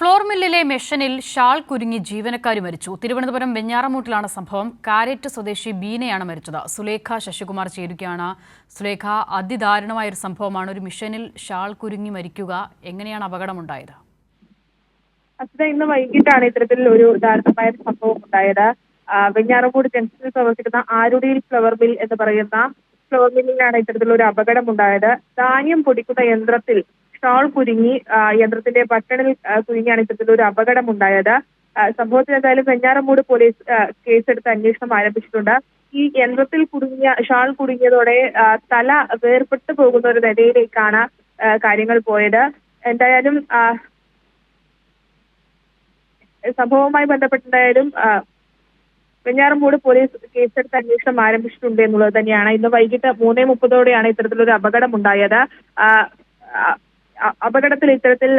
Floor മില്ലിലെ മെഷനിൽ shawl കുരുങ്ങി ജീവനക്കാരി മരിച്ചു. തിരുവനന്തപുരം വെഞ്ഞാറമൂട്ടിലാണ് സംഭവം. കാരറ്റ് സ്വദേശി ബീനയാണ് മരിച്ചത്. സുലേഖ ശശികുമാർ ചേരുകയാണ്. സുലേഖ അതിദാരുണമായ ഒരു സംഭവമാണ്. ഒരു മിഷനിൽ ഷാൾ കുരുങ്ങി മരിക്കുക. എങ്ങനെയാണ് അപകടമുണ്ടായത്? അച്ഛത ഇന്ന് വൈകിട്ടാണ് ഇത്തരത്തിൽ ഒരു ദാരുണമായ സംഭവം ഉണ്ടായത്. വെഞ്ഞാറമൂട് ജംഗ്ഷനിൽ പ്രവർത്തിക്കുന്ന ആരുടിയിൽ ഫ്ലവർ മിൽ എന്ന് പറയുന്ന ഫ്ലവർ മില്ലിലാണ് ഇത്തരത്തിലുള്ള ഒരു അപകടം ഉണ്ടായത് ധാന്യം പൊടിക്കുന്ന യന്ത്രത്തിൽ ഷാൾ കുരുങ്ങി യന്ത്രത്തിന്റെ ബട്ടണിൽ കുരുങ്ങിയാണ് ഇത്തരത്തിൽ ഒരു അപകടം ഉണ്ടായത് സംഭവത്തിൽ എന്തായാലും വെഞ്ഞാറമൂട് പോലീസ് കേസെടുത്ത് അന്വേഷണം ആരംഭിച്ചിട്ടുണ്ട്. ഈ യന്ത്രത്തിൽ കുടുങ്ങിയ ഷാൾ കുടുങ്ങിയതോടെ തല വേർപെട്ടു പോകുന്ന ഒരു നിലയിലേക്കാണ് കാര്യങ്ങൾ പോയത്. എന്തായാലും സംഭവവുമായി ബന്ധപ്പെട്ടുണ്ടായാലും വെഞ്ഞാറമൂട് പോലീസ് കേസെടുത്ത് അന്വേഷണം ആരംഭിച്ചിട്ടുണ്ട് എന്നുള്ളത് തന്നെയാണ്. ഇന്ന് വൈകിട്ട് മൂന്നേ മുപ്പതോടെയാണ് ഇത്തരത്തിലൊരു അപകടം ഉണ്ടായത് അപകടത്തിൽ ഇത്തരത്തിൽ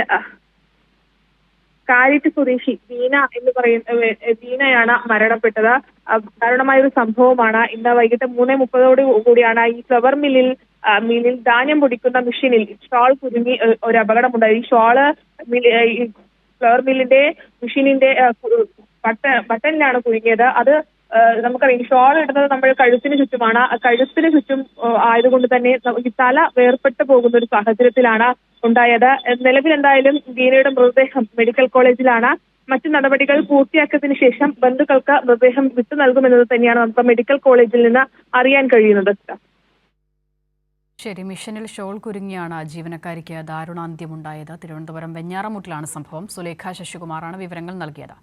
കാലിറ്റ് സ്വദേശി വീണ എന്ന് പറയുന്ന വീണയാണ് മരണപ്പെട്ടത്. ദാരുണമായ ഒരു സംഭവമാണ്. ഇന്ന് വൈകിട്ട് മൂന്നേ മുപ്പതോട് കൂടിയാണ് ഈ ഫ്ലവർ മില്ലിൽ മില്ലിൽ ധാന്യം പൊടിക്കുന്ന മെഷീനിൽ ഷോൾ കുരുങ്ങി ഒരു അപകടമുണ്ടായി. ഈ ഷാൾ ഫ്ലവർ മില്ലിന്റെ മെഷീനിന്റെ ബട്ട ബട്ടണിലാണ് കുരുങ്ങിയത്. അത് നമുക്കറിയാം ഷോൾ ഇടുന്നത് നമ്മൾ കഴുത്തിന് ചുറ്റുമാണ്. കഴുത്തിന് ചുറ്റും ആയതുകൊണ്ട് തന്നെ ഈ തല വേർപ്പെട്ടു പോകുന്ന ഒരു സാഹചര്യത്തിലാണ് ഉണ്ടായത്. നിലവിൽ എന്തായാലും ദീനയുടെ മൃതദേഹം മെഡിക്കൽ കോളേജിലാണ്. മറ്റ് നടപടികൾ പൂർത്തിയാക്കിയതിനു ശേഷം ബന്ധുക്കൾക്ക് മൃതദേഹം വിട്ടു നൽകുമെന്നത് തന്നെയാണ് നമുക്ക് മെഡിക്കൽ കോളേജിൽ നിന്ന് അറിയാൻ കഴിയുന്നത്. ശരി മിഷനിൽ ഷോൾ കുരുങ്ങിയാണ് ജീവനക്കാരിക്ക് ദാരുണാന്ത്യമുണ്ടായത് തിരുവനന്തപുരം വെഞ്ഞാറമൂട്ടിലാണ് സംഭവം. സുലേഖ ശശികുമാറാണ് വിവരങ്ങൾ നൽകിയത്.